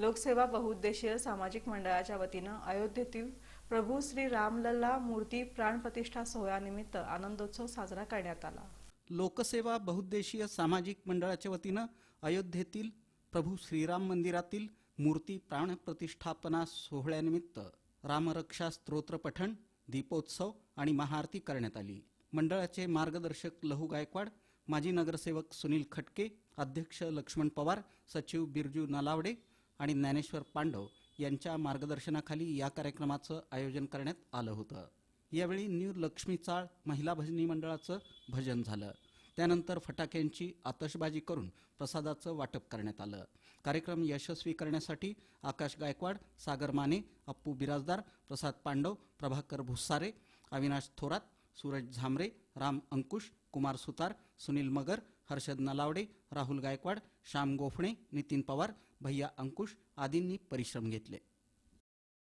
लोकसेवा बहुउद्देशीय सामाजिक मंडळाच्या वतीनं अयोध्येतील प्रभू श्री रामलल्ला मूर्ती प्राणप्रतिष्ठा सोहळ्यानिमित्त आनंदोत्सव साजरा करण्यात आला. लोकसेवा बहुउद्देशीय सामाजिक मंडळाच्या वतीनं अयोध्येतील प्रभू श्रीराम मंदिरातील मूर्ती प्राणप्रतिष्ठापना सोहळ्यानिमित्त रामरक्षा स्तोत्र पठण दीपोत्सव आणि महाआरती करण्यात आली. मंडळाचे मार्गदर्शक लहू गायकवाड माजी नगरसेवक सुनील खटके अध्यक्ष लक्ष्मण पवार सचिव बिरजू नलावडे आणि ज्ञानेश्वर पांडव यांच्या मार्गदर्शनाखाली या कार्यक्रमाचं आयोजन करण्यात आलं होतं. यावेळी न्यू लक्ष्मी चाळ महिला भजनी मंडळाचं भजन झालं. त्यानंतर फटाक्यांची आतषबाजी करून प्रसादाचं वाटप करण्यात आलं. कार्यक्रम यशस्वी करण्यासाठी आकाश गायकवाड सागर माने अप्पू बिराजदार प्रसाद पांडव प्रभाकर भुसारे अविनाश थोरात सूरज झांबरे राम अंकुश कुमार सुतार सुनील मगर हर्षद नलावडे राहुल गायकवाड श्याम गोफणे नितीन पवार भैया अंकुश आदींनी परिश्रम घेतले.